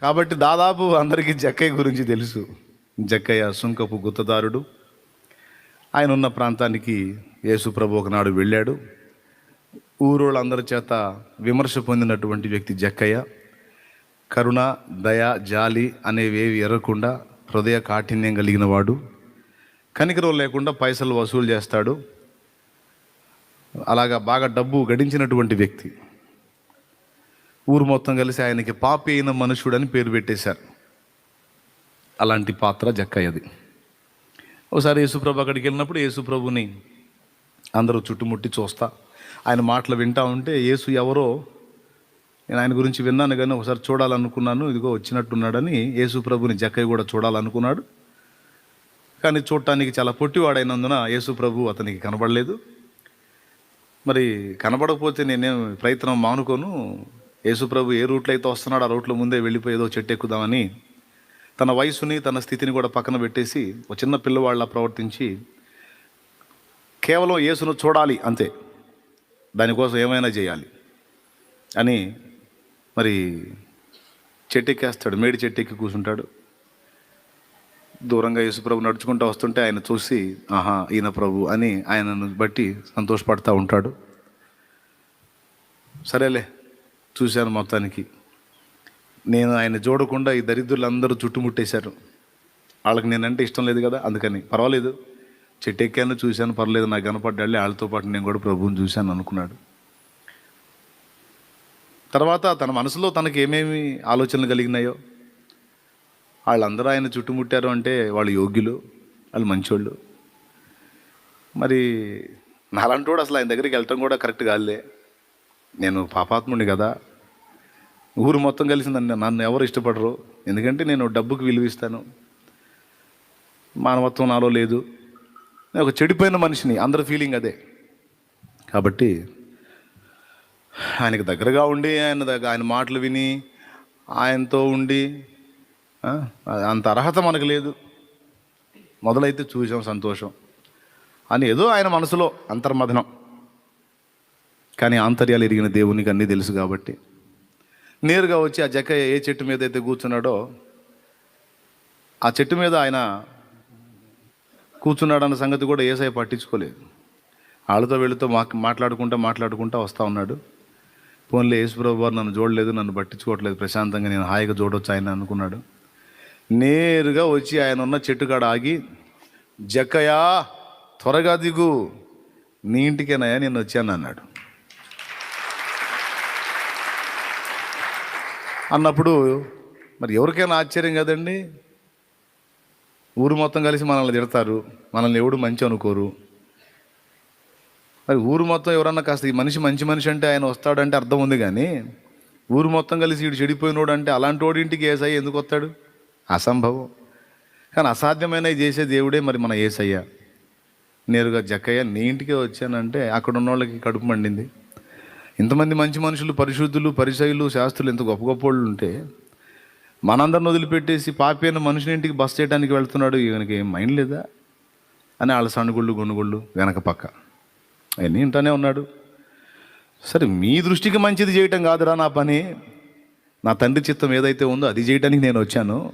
కాబట్టి దాదాపు అందరికీ జక్కయ్య గురించి తెలుసు. జక్కయ్య సుంకపు గుత్తదారుడు. ఆయన ఉన్న ప్రాంతానికి యేసుప్రభు ఒకనాడు వెళ్ళాడు. ఊరోళ్ళందరి చేత విమర్శ పొందినటువంటి వ్యక్తి జక్కయ్య. కరుణ దయ జాలి అనేవేవి ఎరగకుండా హృదయ కాఠిన్యం కలిగిన వాడు. కనికరం లేకుండా పైసలు వసూలు చేస్తాడు. అలాగా బాగా డబ్బు గడించినటువంటి వ్యక్తి. ఊరు మొత్తం కలిసి ఆయనకి పాపి అయిన మనుషుడని పేరు పెట్టేశారు. అలాంటి పాత్ర జక్కయ్యది. ఒకసారి యేసుప్రభు అక్కడికి వెళ్ళినప్పుడు యేసుప్రభుని అందరూ చుట్టుముట్టి చూస్తా. ఆయన మాటలు వింటా ఉంటే యేసు ఎవరో నేను ఆయన గురించి విన్నాను కానీ ఒకసారి చూడాలనుకున్నాను ఇదిగో వచ్చినట్టున్నాడని యేసుప్రభుని జక్కయ్య కూడా చూడాలనుకున్నాడు. కానీ చూడటానికి చాలా పొట్టివాడైనందున యేసుప్రభు అతనికి కనబడలేదు. మరి కనబడకపోతే నేనేం ప్రయత్నం మానుకోను యేసుప్రభు ఏ రూట్లో అయితే వస్తున్నాడో ఆ రూట్లో ముందే వెళ్ళిపోయి ఏదో చెట్టు ఎక్కుదామని తన వయసుని తన స్థితిని కూడా పక్కన పెట్టేసి ఒక చిన్న పిల్లవాళ్ళ ప్రవర్తించి కేవలం యేసును చూడాలి అంతే. దానికోసం ఏమైనా చేయాలి అని మరి చెట్టెక్కేస్తాడు. మేడి చెట్టు ఎక్కి కూర్చుంటాడు. దూరంగా యేసుప్రభు నడుచుకుంటూ వస్తుంటే ఆయన చూసి ఆహా ఈయన ప్రభు అని ఆయనను బట్టి సంతోషపడతా ఉంటాడు. సరేలే. చూశాను మొత్తానికి. నేను ఆయన చూడకుండా ఈ దరిద్రులందరూ చుట్టుముట్టేశారు. వాళ్ళకి నేనంటే ఇష్టం లేదు కదా అందుకని. పర్వాలేదు. చెట్టు ఎక్కాను చూశాను పర్లేదు. నాకు కనపడ్డాళ్ళే వాళ్ళతో పాటు నేను కూడా ప్రభువుని చూశాను అనుకున్నాడు. తర్వాత తన మనసులో తనకి ఏమేమి ఆలోచనలు కలిగినాయో వాళ్ళందరూ ఆయన చుట్టుముట్టారు అంటే వాళ్ళు యోగ్యులు వాళ్ళు మంచోళ్ళు. మరి నాలంటోడు అసలు ఆయన దగ్గరికి వెళ్ళటం కూడా కరెక్ట్ కాదులే. నేను పాపాత్ముడిని కదా. ఊరు మొత్తం కలిసి నన్ను నన్ను ఎవరు ఇష్టపడరు. ఎందుకంటే నేను డబ్బుకి విలువిస్తాను మానవత్వం నాలో లేదు. నేను ఒక చెడిపోయిన మనిషిని. అందరి ఫీలింగ్ అదే. కాబట్టి ఆయనకు దగ్గరగా ఉండి ఆయన దగ్గర ఆయన మాటలు విని ఆయనతో ఉండి అంత అర్హత మనకు లేదు. మొదలైతే చూసాం సంతోషం. అని ఏదో ఆయన మనసులో అంతర్మథనం. కానీ ఆంతర్యాలు ఎరిగిన దేవునికి అన్నీ తెలుసు కాబట్టి. నేరుగా వచ్చి ఆ జకయ్య ఏ చెట్టు మీద అయితే కూర్చున్నాడో ఆ చెట్టు మీద ఆయన కూర్చున్నాడన్న సంగతి కూడా ఏసై పట్టించుకోలేదు. వాళ్ళతో వీళ్ళతో మా మాట్లాడుకుంటా మాట్లాడుకుంటా వస్తూ ఉన్నాడు. పోన్లే యేసుప్రభు వారు నన్ను చూడలేదు నన్ను పట్టించుకోవట్లేదు ప్రశాంతంగా నేను హాయిగా చూడొచ్చు ఆయన అనుకున్నాడు. నేరుగా వచ్చి ఆయన ఉన్న చెట్టు కాడ ఆగి జక్కయా త్వరగా దిగు నీ ఇంటికేనాయా నేను వచ్చాను అన్నాడు అన్నప్పుడు మరి ఎవరికైనా ఆశ్చర్యం కదండి? ఊరు మొత్తం కలిసి మనల్ని తిడతారు మనల్ని ఎవడు మంచి అనుకోరు. మరి ఊరు మొత్తం ఎవరన్నా కాస్త ఈ మనిషి మంచి మనిషి అంటే ఆయన వస్తాడంటే అర్థం ఉంది కానీ ఊరు మొత్తం కలిసి వీడు చెడిపోయినోడు అంటే అలాంటి వాడింటికి ఏసయ్య ఎందుకు వస్తాడు? అసంభవం. కానీ అసాధ్యమైన చేసే దేవుడే మరి మన ఏసయ్య. నేరుగా జక్కయ్య నీ ఇంటికే వచ్చానంటే అక్కడ ఉన్న వాళ్ళకి కడుపు మండింది. ఇంతమంది మంచి మనుషులు పరిశుద్ధులు పరిచయులు శాస్త్రులు ఎంత గొప్ప గొప్ప వాళ్ళు ఉంటే మనందరిని వదిలిపెట్టేసి పాపి అయిన మనుషుని ఇంటికి బస్ చేయడానికి వెళ్తున్నాడు ఈయనకి ఏం మైండ్ లేదా? అని వాళ్ళ సణుగుళ్ళు గొనుగుళ్ళు వెనక పక్క. అవన్నీ వింటానే ఉన్నాడు. సరే మీ దృష్టికి మంచిది చేయటం కాదురా నా పని. నా తండ్రి చిత్తం ఏదైతే ఉందో అది చేయడానికి నేను వచ్చాను.